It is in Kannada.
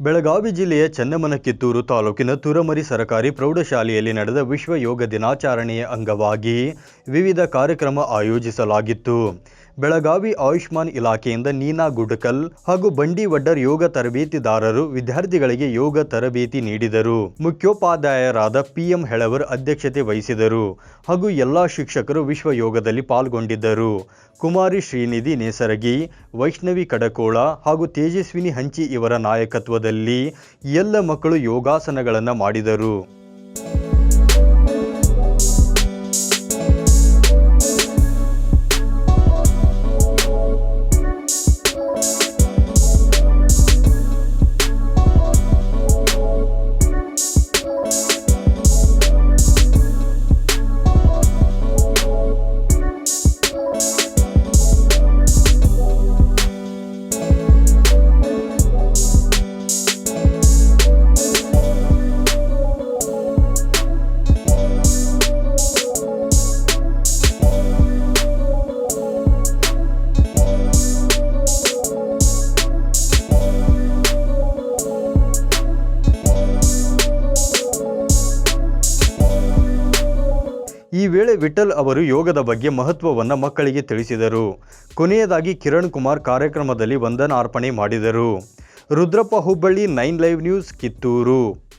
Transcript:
ಬೆಳಗಾವಿ ಜಿಲ್ಲೆಯ ಚನ್ನಮನಕಿತ್ತೂರು ತಾಲೂಕಿನ ತುರಮರಿ ಸರಕಾರಿ ಪ್ರೌಢಶಾಲೆಯಲ್ಲಿ ನಡೆದ ವಿಶ್ವ ಯೋಗ ದಿನಾಚರಣೆಯ ಅಂಗವಾಗಿ ವಿವಿಧ ಕಾರ್ಯಕ್ರಮ ಆಯೋಜಿಸಲಾಗಿತ್ತು. ಬೆಳಗಾವಿ ಆಯುಷ್ಮಾನ್ ಇಲಾಖೆಯಿಂದ ನೀನಾ ಗುಡಕಲ್ ಹಾಗೂ ಬಂಡಿ ವಡ್ಡರ್ ಯೋಗ ತರಬೇತಿದಾರರು ವಿದ್ಯಾರ್ಥಿಗಳಿಗೆ ಯೋಗ ತರಬೇತಿ ನೀಡಿದರು. ಮುಖ್ಯೋಪಾಧ್ಯಾಯರಾದ ಪಿಎಂ ಹೆಳವರ್ ಅಧ್ಯಕ್ಷತೆ ವಹಿಸಿದರು ಹಾಗೂ ಎಲ್ಲಾ ಶಿಕ್ಷಕರು ವಿಶ್ವ ಯೋಗದಲ್ಲಿ ಪಾಲ್ಗೊಂಡಿದ್ದರು. ಕುಮಾರಿ ಶ್ರೀನಿಧಿ ನೇಸರಗಿ, ವೈಷ್ಣವಿ ಕಡಕೋಳ ಹಾಗೂ ತೇಜಸ್ವಿನಿ ಹಂಚಿ ಇವರ ನಾಯಕತ್ವದಲ್ಲಿ ಎಲ್ಲ ಮಕ್ಕಳು ಯೋಗಾಸನಗಳನ್ನು ಮಾಡಿದರು. ಈ ವೇಳೆ ವಿಠಲ್ ಅವರು ಯೋಗದ ಬಗ್ಗೆ ಮಹತ್ವವನ್ನು ಮಕ್ಕಳಿಗೆ ತಿಳಿಸಿದರು. ಕೊನೆಯದಾಗಿ ಕಿರಣ್ ಕುಮಾರ್ ಕಾರ್ಯಕ್ರಮದಲ್ಲಿ ವಂದನಾರ್ಪಣೆ ಮಾಡಿದರು. Rudrappa Hubballi nine live news Kittur.